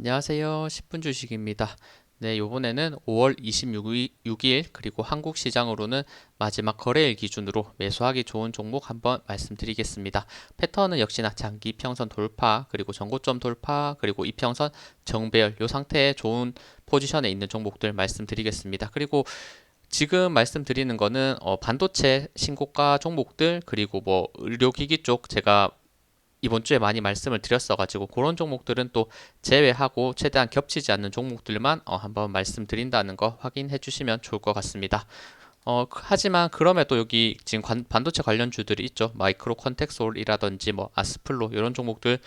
안녕하세요. 10분 주식입니다. 네, 요번에는 5월 26일 그리고 한국 시장으로는 마지막 거래일 기준으로 매수하기 좋은 종목 한번 말씀드리겠습니다. 패턴은 역시나 장기 이평선 돌파 그리고 전고점 돌파 그리고 이평선 정배열 요 상태에 좋은 포지션에 있는 종목들 말씀드리겠습니다. 그리고 지금 말씀드리는 거는 어, 반도체 신고가 종목들 그리고 뭐 의료기기 쪽 제가 이번 주에 많이 말씀을 드렸어가지고 그런 종목들은 또 제외하고 최대한 겹치지 않는 종목들만 어, 한번 말씀드린다는 거 확인해 주시면 좋을 것 같습니다. 어, 하지만 그럼에도 여기 지금 관, 반도체 관련주들이 있죠. 마이크로 컨텍솔이라든지 뭐 아스플로 이런 종목들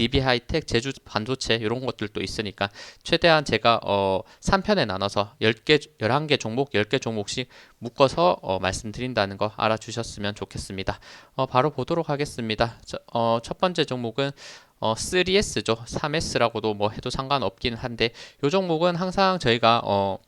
DB 하이텍, 제주 반도체 이런 것들도 있으니까 최대한 제가 어 3편에 나눠서 10개 11개 종목, 10개 종목씩 묶어서 어 말씀드린다는 거 알아주셨으면 좋겠습니다. 어 바로 보도록 하겠습니다. 저, 어, 첫 번째 종목은 어 3S죠. 3S라고도 뭐 해도 상관없긴 한데 이 종목은 항상 저희가 어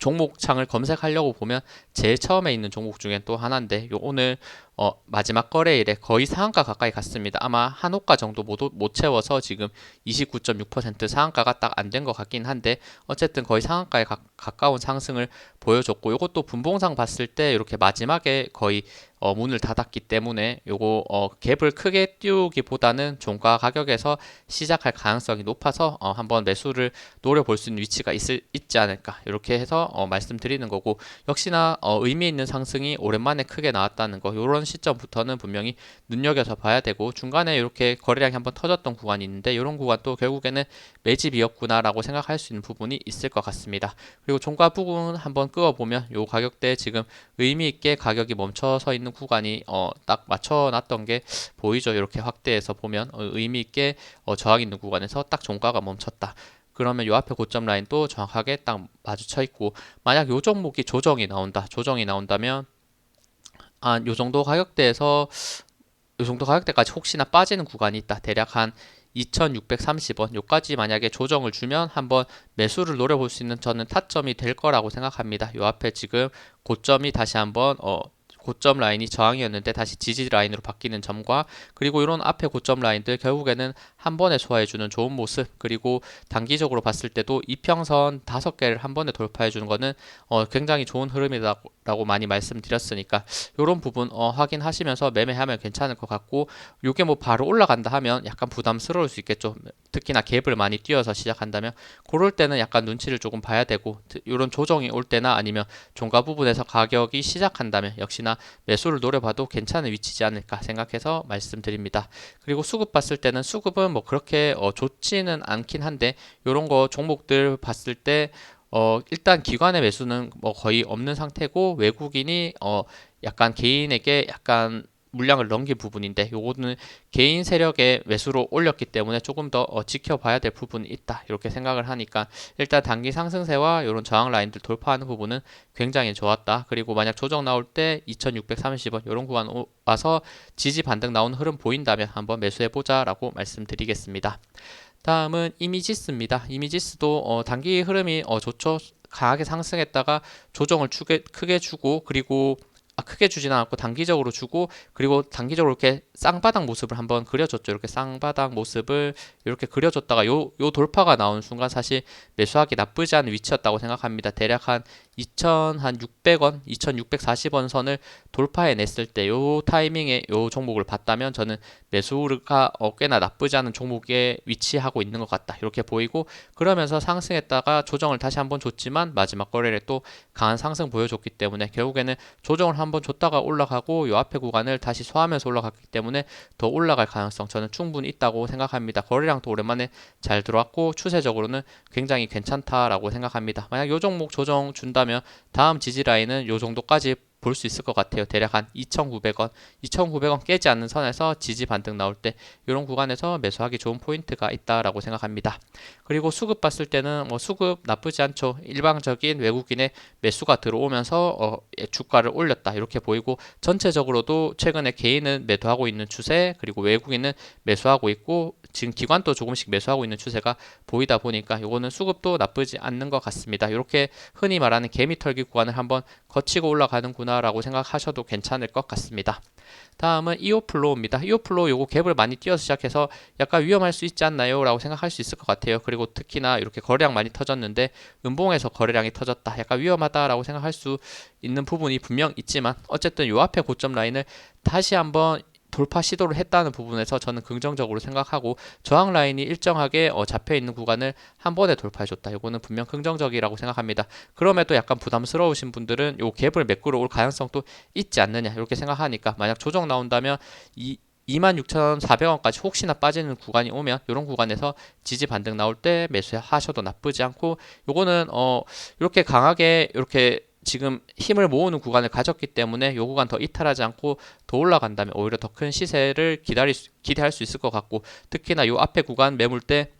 종목창을 검색하려고 보면 제일 처음에 있는 종목 중에 또 하나인데 요 오늘 어, 마지막 거래일에 거의 상한가 가까이 갔습니다. 아마 한호가 정도 못, 못 채워서 지금 29.6% 상한가가 딱 안 된 것 같긴 한데 어쨌든 거의 상한가에 가, 가까운 상승을 보여줬고 이것도 분봉상 봤을 때 이렇게 마지막에 거의 어, 문을 닫았기 때문에 요거 어, 갭을 크게 띄우기보다는 종가 가격에서 시작할 가능성이 높아서 어, 한번 매수를 노려볼 수 있는 위치가 있을, 있지 않을까 이렇게 해서 어, 말씀드리는 거고 역시나 어, 의미 있는 상승이 오랜만에 크게 나왔다는 거 이런 시점부터는 분명히 눈여겨서 봐야 되고 중간에 이렇게 거래량이 한번 터졌던 구간이 있는데 이런 구간도 결국에는 매집이었구나라고 생각할 수 있는 부분이 있을 것 같습니다. 그리고 종가 부분 한번 끄어 보면 이 가격대 지금 의미 있게 가격이 멈춰서 있는 구간이 어, 딱 맞춰놨던 게 보이죠. 이렇게 확대해서 보면 어, 의미 있게 어, 저항 있는 구간에서 딱 종가가 멈췄다. 그러면 요 앞에 고점 라인도 정확하게 딱 마주쳐 있고 만약 요 종목이 조정이 나온다. 조정이 나온다면 한 요 정도 가격대에서 요 정도 가격대까지 혹시나 빠지는 구간이 있다. 대략 한 2630원 요까지 만약에 조정을 주면 한번 매수를 노려볼 수 있는 저는 타점이 될 거라고 생각합니다. 요 앞에 지금 고점이 다시 한번 어 고점 라인이 저항이었는데 다시 지지 라인으로 바뀌는 점과 그리고 이런 앞에 고점 라인들 결국에는 한 번에 소화해주는 좋은 모습 그리고 단기적으로 봤을 때도 이평선 다섯 개를 한 번에 돌파해주는 거는 어 굉장히 좋은 흐름이라고 많이 말씀드렸으니까 이런 부분 어 확인하시면서 매매하면 괜찮을 것 같고 이게 뭐 바로 올라간다 하면 약간 부담스러울 수 있겠죠 특히나 갭을 많이 띄어서 시작한다면 그럴 때는 약간 눈치를 조금 봐야 되고 이런 조정이 올 때나 아니면 종가 부분에서 가격이 시작한다면 역시나 매수를 노려봐도 괜찮은 위치지 않을까 생각해서 말씀드립니다. 그리고 수급 봤을 때는 수급은 뭐 그렇게 어, 좋지는 않긴 한데 이런 거 종목들 봤을 때 어, 일단 기관의 매수는 뭐 거의 없는 상태고 외국인이 어, 약간 개인에게 약간 물량을 넘긴 부분인데 요거는 개인 세력의 매수로 올렸기 때문에 조금 더 어, 지켜봐야 될 부분이 있다. 이렇게 생각을 하니까 일단 단기 상승세와 이런 저항 라인들 돌파하는 부분은 굉장히 좋았다. 그리고 만약 조정 나올 때 2630원 이런 구간 와서 지지 반등 나오는 흐름 보인다면 한번 매수해 보자 라고 말씀드리겠습니다 다음은 이미지스입니다 이미지스도 어, 단기 흐름이 어, 좋죠 강하게 상승했다가 조정을 크게, 크게 주고 그리고 아, 크게 주진 않았고 단기적으로 주고 그리고 단기적으로 이렇게 쌍바닥 모습을 한번 그려줬죠. 이렇게 쌍바닥 모습을 이렇게 그려줬다가 요, 요 돌파가 나온 순간 사실 매수하기 나쁘지 않은 위치였다고 생각합니다. 대략 한 2,600원, 2,640원 선을 돌파해냈을 때 요 타이밍에 요 종목을 봤다면 저는 매수가 어, 꽤나 나쁘지 않은 종목에 위치하고 있는 것 같다. 이렇게 보이고 그러면서 상승했다가 조정을 다시 한번 줬지만 마지막 거래에 또 강한 상승 보여줬기 때문에 결국에는 조정을 한번 줬다가 올라가고 요 앞에 구간을 다시 소화하면서 올라갔기 때문에 더 올라갈 가능성 저는 충분히 있다고 생각합니다. 거래량도 오랜만에 잘 들어왔고 추세적으로는 굉장히 괜찮다라고 생각합니다. 만약 요 종목 조정 준다면 한다면 다음 지지 라인은 요 정도까지 볼 수 있을 것 같아요. 대략 한 2,900원, 2,900원 깨지 않는 선에서 지지 반등 나올 때 이런 구간에서 매수하기 좋은 포인트가 있다라고 생각합니다. 그리고 수급 봤을 때는 뭐 수급 나쁘지 않죠. 일방적인 외국인의 매수가 들어오면서 어, 예, 주가를 올렸다 이렇게 보이고 전체적으로도 최근에 개인은 매도하고 있는 추세 그리고 외국인은 매수하고 있고 지금 기관도 조금씩 매수하고 있는 추세가 보이다 보니까 이거는 수급도 나쁘지 않는 것 같습니다. 이렇게 흔히 말하는 개미털기 구간을 한번 거치고 올라가는구나라고 생각하셔도 괜찮을 것 같습니다. 다음은 이오플로우입니다. 이오플로우 요거 갭을 많이 띄어서 시작해서 약간 위험할 수 있지 않나요? 라고 생각할 수 있을 것 같아요. 그리고 특히나 이렇게 거래량 많이 터졌는데 음봉에서 거래량이 터졌다. 약간 위험하다라고 생각할 수 있는 부분이 분명 있지만 어쨌든 요 앞에 고점 라인을 다시 한번 돌파 시도를 했다는 부분에서 저는 긍정적으로 생각하고 저항 라인이 일정하게 어, 잡혀 있는 구간을 한 번에 돌파해 줬다. 이거는 분명 긍정적이라고 생각합니다. 그럼에도 약간 부담스러우신 분들은 요 갭을 메꾸러 올 가능성도 있지 않느냐 이렇게 생각하니까 만약 조정 나온다면 이 26,400원까지 혹시나 빠지는 구간이 오면 이런 구간에서 지지 반등 나올 때 매수하셔도 나쁘지 않고 요거는 어 이렇게 강하게 이렇게 지금 힘을 모으는 구간을 가졌기 때문에 요 구간 더 이탈하지 않고 더 올라간다면 오히려 더 큰 시세를 기다릴 수, 기대할 수 있을 것 같고 특히나 요 앞에 구간 매물 때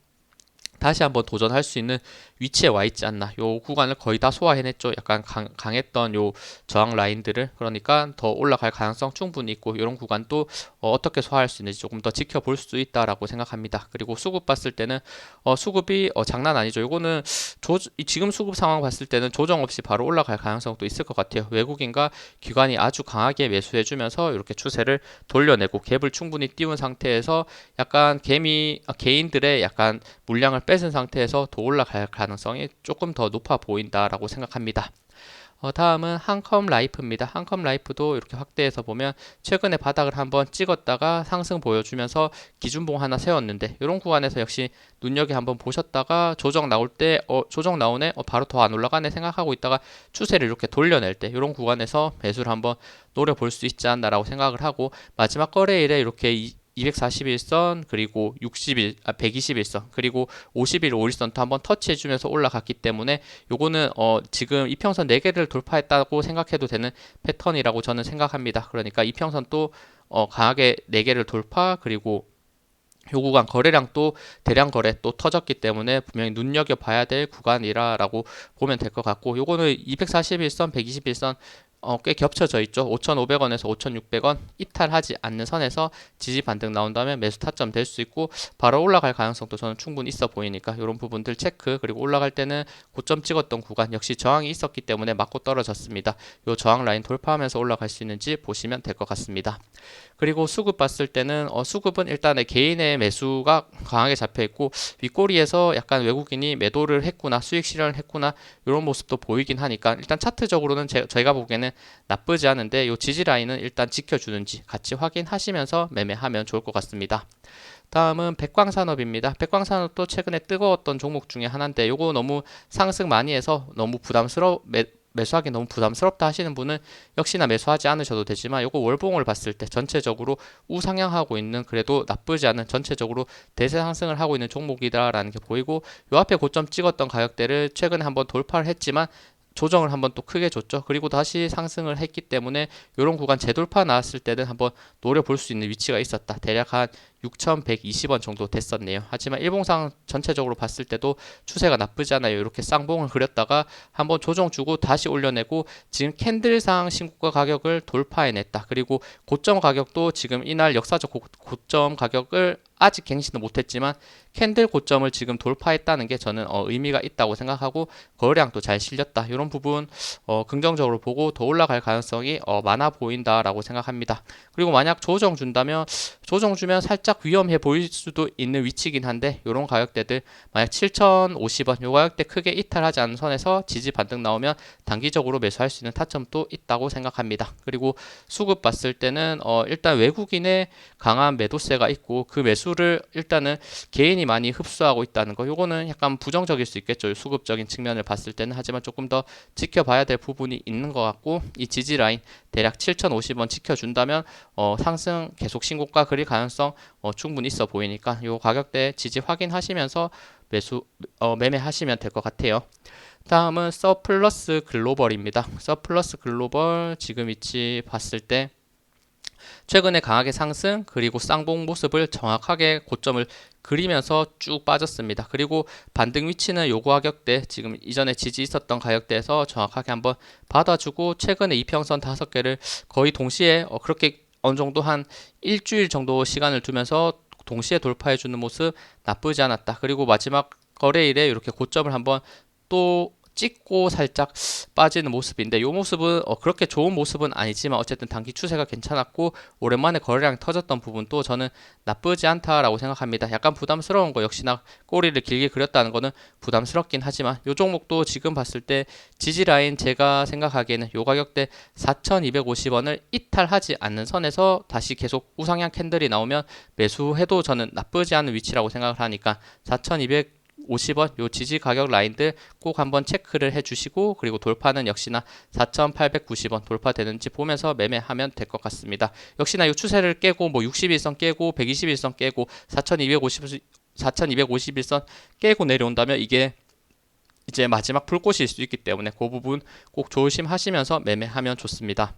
다시 한번 도전할 수 있는 위치에 와 있지 않나. 요 구간을 거의 다 소화해냈죠. 약간 강, 강했던 요 저항 라인들을 그러니까 더 올라갈 가능성 충분히 있고 이런 구간도 어, 떻게 소화할 수 있는지 조금 더 지켜볼 수 있다라고 생각합니다. 그리고 수급 봤을 때는 어, 수급이 어, 장난 아니죠. 이거는 조, 지금 수급 상황 봤을 때는 조정 없이 바로 올라갈 가능성도 있을 것 같아요. 외국인과 기관이 아주 강하게 매수해주면서 이렇게 추세를 돌려내고 갭을 충분히 띄운 상태에서 약간 개미 아, 개인들의 약간 물량을 뺏은 상태에서 더 올라갈 가능성 이 조금 더 높아 보인다라고 생각합니다. 어, 다음은 한컴 라이프입니다. 한컴 라이프도 이렇게 확대해서 보면 최근에 바닥을 한번 찍었다가 상승 보여주면서 기준봉 하나 세웠는데 이런 구간에서 역시 눈여겨 한번 보셨다가 조정 나올 때 어, 조정 나오네 어, 바로 더 안 올라가네 생각하고 있다가 추세를 이렇게 돌려낼 때 이런 구간에서 매수를 한번 노려볼 수 있지 않나라고 생각을 하고 마지막 거래일에 이렇게 이, 241선 그리고 60일 아 121선 그리고 50일 5일선도 한번 터치해 주면서 올라갔기 때문에 요거는 어 지금 이평선 4개를 돌파했다고 생각해도 되는 패턴이라고 저는 생각합니다. 그러니까 이평선 또어 강하게 4개를 돌파 그리고 요 구간 거래량 또 대량 거래 또 터졌기 때문에 분명히 눈여겨 봐야 될 구간이라라고 보면 될 것 같고 요거는 241선 121선 어, 꽤 겹쳐져 있죠. 5,500원에서 5,600원 이탈하지 않는 선에서 지지 반등 나온다면 매수 타점 될 수 있고 바로 올라갈 가능성도 저는 충분히 있어 보이니까 이런 부분들 체크 그리고 올라갈 때는 고점 찍었던 구간 역시 저항이 있었기 때문에 맞고 떨어졌습니다. 이 저항 라인 돌파하면서 올라갈 수 있는지 보시면 될 것 같습니다. 그리고 수급 봤을 때는 어, 수급은 일단은 개인의 매수가 강하게 잡혀 있고 윗꼬리에서 약간 외국인이 매도를 했구나 수익 실현을 했구나 이런 모습도 보이긴 하니까 일단 차트적으로는 제, 저희가 보기에는 나쁘지 않은데 이 지지 라인은 일단 지켜주는지 같이 확인하시면서 매매하면 좋을 것 같습니다. 다음은 백광산업입니다. 백광산업도 최근에 뜨거웠던 종목 중에 하나인데 요거 너무 상승 많이 해서 너무 부담스러워 매수하기 너무 부담스럽다 하시는 분은 역시나 매수하지 않으셔도 되지만 요거 월봉을 봤을 때 전체적으로 우상향하고 있는 그래도 나쁘지 않은 전체적으로 대세 상승을 하고 있는 종목이다라는 게 보이고 요 앞에 고점 찍었던 가격대를 최근에 한번 돌파를 했지만 조정을 한번 또 크게 줬죠. 그리고 다시 상승을 했기 때문에 이런 구간 재돌파 나왔을 때는 한번 노려볼 수 있는 위치가 있었다. 대략 한 6,120원 정도 됐었네요. 하지만 일봉상 전체적으로 봤을 때도 추세가 나쁘지 않아요. 이렇게 쌍봉을 그렸다가 한번 조정 주고 다시 올려내고 지금 캔들상 신고가 가격을 돌파해냈다. 그리고 고점 가격도 지금 이날 역사적 고, 고점 가격을 아직 갱신은 못했지만 캔들 고점을 지금 돌파했다는 게 저는 어, 의미가 있다고 생각하고 거래량도 잘 실렸다 이런 부분 어, 긍정적으로 보고 더 올라갈 가능성이 어, 많아 보인다라고 생각합니다. 그리고 만약 조정 준다면 조정 주면 살짝 위험해 보일 수도 있는 위치긴 한데 이런 가격대들 만약 7,050원 요 가격대 크게 이탈하지 않은 선에서 지지 반등 나오면 단기적으로 매수할 수 있는 타점도 있다고 생각합니다. 그리고 수급 봤을 때는 어, 일단 외국인의 강한 매도세가 있고 그 매수 매수를 일단은 개인이 많이 흡수하고 있다는 거 요거는 약간 부정적일 수 있겠죠 수급적인 측면을 봤을 때는 하지만 조금 더 지켜봐야 될 부분이 있는 것 같고 이 지지 라인 대략 7,050원 지켜준다면 어, 상승 계속 신고가 그릴 가능성 어, 충분히 있어 보이니까 요 가격대 지지 확인하시면서 매수 어, 매매하시면 될 것 같아요. 다음은 서플러스 글로벌입니다. 서플러스 글로벌 지금 위치 봤을 때 최근에 강하게 상승 그리고 쌍봉 모습을 정확하게 고점을 그리면서 쭉 빠졌습니다. 그리고 반등 위치는 요구 가격대 지금 이전에 지지 있었던 가격대에서 정확하게 한번 받아주고 최근에 이평선 다섯 개를 거의 동시에 어 그렇게 어느 정도 한 일주일 정도 시간을 두면서 동시에 돌파해 주는 모습 나쁘지 않았다. 그리고 마지막 거래일에 이렇게 고점을 한번 또 찍고 살짝 빠지는 모습인데 이 모습은 어, 그렇게 좋은 모습은 아니지만 어쨌든 단기 추세가 괜찮았고 오랜만에 거래량 터졌던 부분도 저는 나쁘지 않다라고 생각합니다. 약간 부담스러운 거 역시나 꼬리를 길게 그렸다는 거는 부담스럽긴 하지만 이 종목도 지금 봤을 때 지지 라인 제가 생각하기에는 요 가격대 4,250원을 이탈하지 않는 선에서 다시 계속 우상향 캔들이 나오면 매수해도 저는 나쁘지 않은 위치라고 생각을 하니까 4,200 50원 요 지지 가격 라인들 꼭 한번 체크를 해주시고 그리고 돌파는 역시나 4,890원 돌파되는지 보면서 매매하면 될 것 같습니다. 역시나 이 추세를 깨고 뭐 61선 깨고 121선 깨고 4,250 4,251선 깨고 내려온다면 이게 이제 마지막 불꽃일 수 있기 때문에 그 부분 꼭 조심하시면서 매매하면 좋습니다.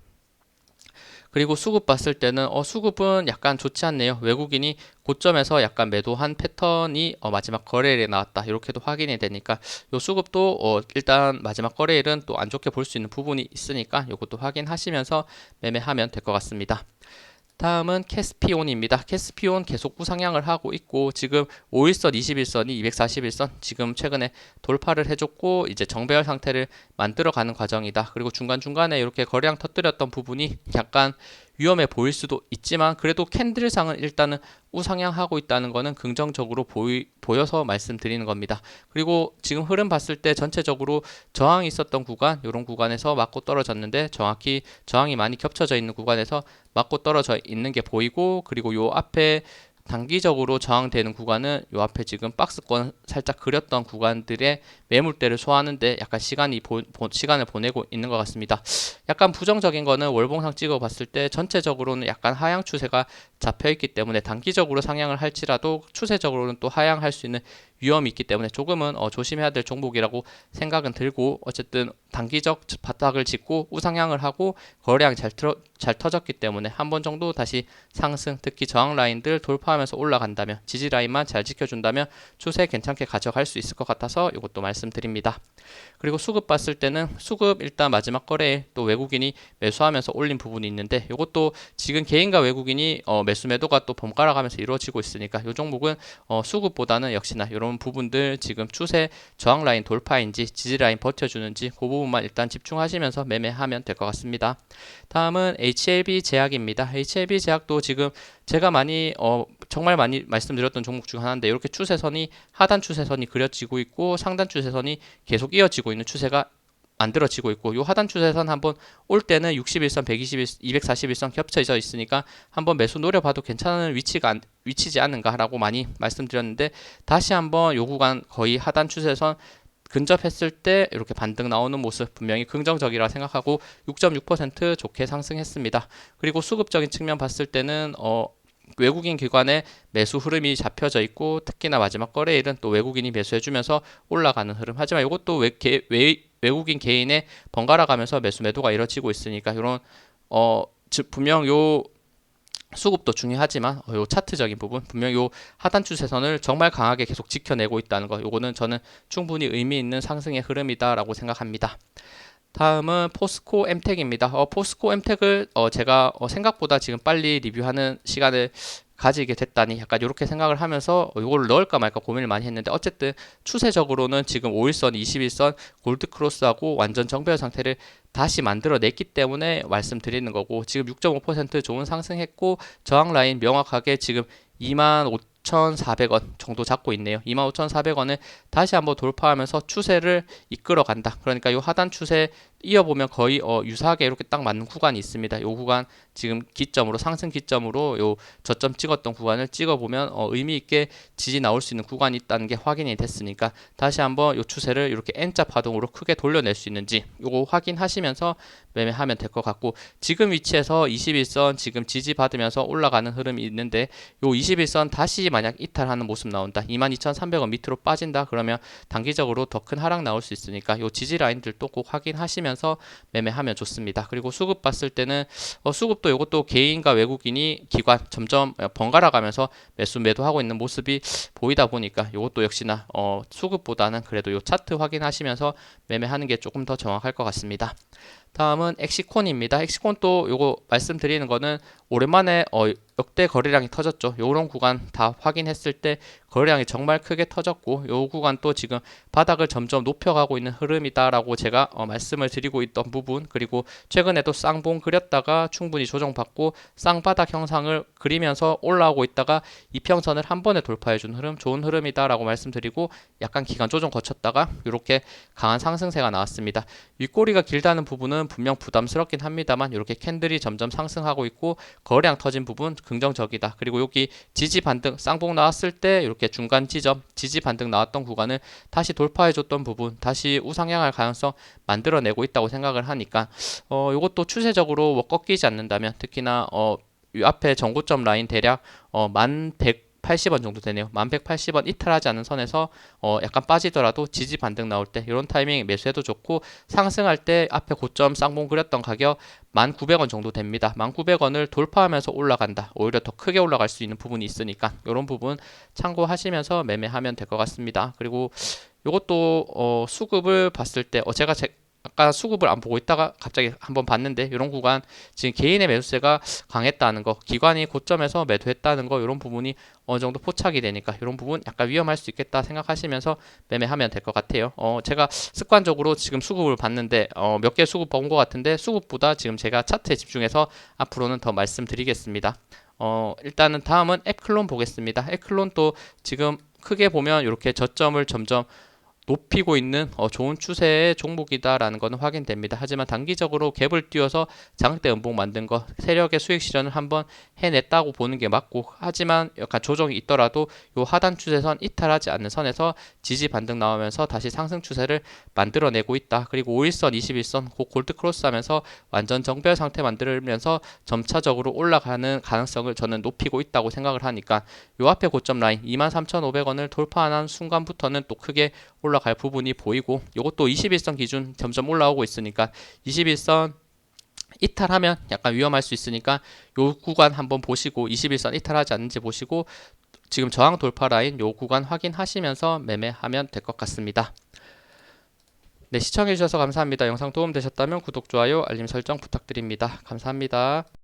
그리고 수급 봤을 때는 어 수급은 약간 좋지 않네요. 외국인이 고점에서 약간 매도한 패턴이 어 마지막 거래일에 나왔다. 이렇게도 확인이 되니까 요 수급도 어 일단 마지막 거래일은 또 안 좋게 볼 수 있는 부분이 있으니까 이것도 확인하시면서 매매하면 될 것 같습니다. 다음은 캐스피온입니다. 캐스피온 계속 우상향을 하고 있고 지금 5일선, 21선이 241선 지금 최근에 돌파를 해줬고 이제 정배열 상태를 만들어가는 과정이다. 그리고 중간중간에 이렇게 거래량 터뜨렸던 부분이 약간 위험해 보일 수도 있지만 그래도 캔들상은 일단은 우상향하고 있다는 것은 긍정적으로 보이, 보여서 말씀드리는 겁니다. 그리고 지금 흐름 봤을 때 전체적으로 저항이 있었던 구간 이런 구간에서 맞고 떨어졌는데 정확히 저항이 많이 겹쳐져 있는 구간에서 맞고 떨어져 있는 게 보이고 그리고 요 앞에 단기적으로 저항되는 구간은 요 앞에 지금 박스권 살짝 그렸던 구간들의 매물대를 소화하는데 약간 시간이 보, 보, 시간을 보내고 있는 것 같습니다. 약간 부정적인 거는 월봉상 찍어 봤을 때 전체적으로는 약간 하향 추세가 잡혀 있기 때문에 단기적으로 상향을 할지라도 추세적으로는 또 하향할 수 있는 위험이 있기 때문에 조금은 어, 조심해야 될 종목이라고 생각은 들고 어쨌든 단기적 바닥을 짚고 우상향을 하고 거래량이 잘, 틀어, 잘 터졌기 때문에 한 번 정도 다시 상승 특히 저항 라인들 돌파하면서 올라간다면 지지 라인만 잘 지켜준다면 추세 괜찮게 가져갈 수 있을 것 같아서 이것도 말씀드립니다. 그리고 수급 봤을 때는 수급 일단 마지막 거래에 또 외국인이 매수하면서 올린 부분이 있는데 이것도 지금 개인과 외국인이 어, 매수 매도가 또 번갈아 가면서 이루어지고 있으니까 이 종목은 어, 수급보다는 역시나 이런 부분들 지금 추세 저항 라인 돌파인지 지지 라인 버텨주는지 그 부분만 일단 집중하시면서 매매하면 될 것 같습니다. 다음은 HLB 제약입니다. HLB 제약도 지금 제가 많이 어 정말 많이 말씀드렸던 종목 중 하나인데 이렇게 추세선이 하단 추세선이 그려지고 있고 상단 추세선이 계속 이어지고 있는 추세가 만들어지고 있고 요 하단 추세선 한번 올 때는 61선, 121, 241선 겹쳐져 있으니까 한번 매수 노려봐도 괜찮은 위치가 위치지 않는가라고 많이 말씀드렸는데 다시 한번 요 구간 거의 하단 추세선 근접했을 때 이렇게 반등 나오는 모습 분명히 긍정적이라 생각하고 6.6% 좋게 상승했습니다. 그리고 수급적인 측면 봤을 때는 어 외국인 기관의 매수 흐름이 잡혀져 있고 특히나 마지막 거래일은 또 외국인이 매수해주면서 올라가는 흐름. 하지만 이것도 외, 개, 외, 외국인 개인의 번갈아 가면서 매수 매도가 이뤄지고 있으니까 이런 어 즉 분명 요 수급도 중요하지만 어, 요 차트적인 부분 분명 요 하단 추세선을 정말 강하게 계속 지켜내고 있다는 거 요거는 저는 충분히 의미 있는 상승의 흐름이다라고 생각합니다. 다음은 포스코 엠텍입니다. 어, 포스코 엠텍을 어, 제가 어, 생각보다 지금 빨리 리뷰하는 시간을 가지게 됐다니 약간 이렇게 생각을 하면서 이걸 넣을까 말까 고민을 많이 했는데 어쨌든 추세적으로는 지금 5일선, 21선 골드 크로스하고 완전 정배열 상태를 다시 만들어냈기 때문에 말씀드리는 거고 지금 6.5% 좋은 상승했고 저항 라인 명확하게 지금 2만 5 5,400원 정도 잡고 있네요. 25,400원을 다시 한번 돌파하면서 추세를 이끌어 간다. 그러니까 이 하단 추세 이어보면 거의 어, 유사하게 이렇게 딱 맞는 구간이 있습니다. 이 구간 지금 기점으로 상승 기점으로 요 저점 찍었던 구간을 찍어보면 어, 의미 있게 지지 나올 수 있는 구간이 있다는 게 확인이 됐으니까 다시 한번 요 추세를 이렇게 N자 파동으로 크게 돌려낼 수 있는지 요거 확인하시면서 매매하면 될 것 같고 지금 위치에서 21선 지금 지지 받으면서 올라가는 흐름이 있는데 요 21선 다시 만약 이탈하는 모습 나온다 22,300원 밑으로 빠진다 그러면 단기적으로 더 큰 하락 나올 수 있으니까 요 지지 라인들도 꼭 확인하시면 서 매매하면 좋습니다 그리고 수급 봤을 때는 어, 수급도 이것도 개인과 외국인이 기관 점점 번갈아 가면서 매수 매도하고 있는 모습이 보이다 보니까 이것도 역시나 어, 수급보다는 그래도 요 차트 확인하시면서 매매하는 게 조금 더 정확할 것 같습니다 다음은 엑시콘입니다. 엑시콘 또 요거 말씀드리는 거는 오랜만에 어 역대 거래량이 터졌죠. 요런 구간 다 확인했을 때 거래량이 정말 크게 터졌고 요 구간 또 지금 바닥을 점점 높여가고 있는 흐름이다라고 제가 어, 말씀을 드리고 있던 부분 그리고 최근에도 쌍봉 그렸다가 충분히 조정받고 쌍바닥 형상을 그리면서 올라오고 있다가 이평선을 한 번에 돌파해준 흐름 좋은 흐름이다라고 말씀드리고 약간 기간 조정 거쳤다가 이렇게 강한 상승세가 나왔습니다. 윗꼬리가 길다는 부분은 분명 부담스럽긴 합니다만 이렇게 캔들이 점점 상승하고 있고 거래량 터진 부분 긍정적이다. 그리고 여기 지지 반등 쌍봉 나왔을 때 이렇게 중간 지점 지지 반등 나왔던 구간을 다시 돌파해 줬던 부분 다시 우상향할 가능성 만들어내고 있다고 생각을 하니까 어 이것도 추세적으로 뭐 꺾이지 않는다면 특히나 어이 앞에 전고점 라인 대략 어 만 180원 정도 되네요. 1180원 이탈하지 않은 선에서 어 약간 빠지더라도 지지 반등 나올 때 이런 타이밍 매수해도 좋고 상승할 때 앞에 고점 쌍봉 그렸던 가격 1,900원 정도 됩니다. 1,900원을 돌파하면서 올라간다. 오히려 더 크게 올라갈 수 있는 부분이 있으니까 이런 부분 참고하시면서 매매하면 될 것 같습니다. 그리고 이것도 어 수급을 봤을 때 어 제가 제, 아까 수급을 안 보고 있다가 갑자기 한번 봤는데 이런 구간 지금 개인의 매수세가 강했다는 거, 기관이 고점에서 매도했다는 거 이런 부분이 어느 정도 포착이 되니까 이런 부분 약간 위험할 수 있겠다 생각하시면서 매매하면 될 것 같아요. 어 제가 습관적으로 지금 수급을 봤는데 어 몇 개 수급 본 것 같은데 수급보다 지금 제가 차트에 집중해서 앞으로는 더 말씀드리겠습니다. 어 일단은 다음은 앱클론 보겠습니다. 앱클론 또 지금 크게 보면 이렇게 저점을 점점 높이고 있는 어, 좋은 추세의 종목이다라는 것은 확인됩니다. 하지만 단기적으로 갭을 띄워서 장대 음봉 만든 거 세력의 수익 실현을 한번 해냈다고 보는 게 맞고 하지만 약간 조정이 있더라도 요 하단 추세선 이탈하지 않는 선에서 지지 반등 나오면서 다시 상승 추세를 만들어내고 있다. 그리고 5일선, 21선 곧 골드 크로스 하면서 완전 정별 상태 만들면서 점차적으로 올라가는 가능성을 저는 높이고 있다고 생각을 하니까 요 앞에 고점 라인 23,500원을 돌파하는 순간부터는 또 크게 올라갈 부분이 보이고 이것도 21선 기준 점점 올라오고 있으니까 21선 이탈하면 약간 위험할 수 있으니까 요 구간 한번 보시고 21선 이탈하지 않는지 보시고 지금 저항 돌파 라인 요 구간 확인하시면서 매매하면 될 것 같습니다. 네, 시청해주셔서 감사합니다. 영상 도움되셨다면 구독, 좋아요, 알림 설정 부탁드립니다. 감사합니다.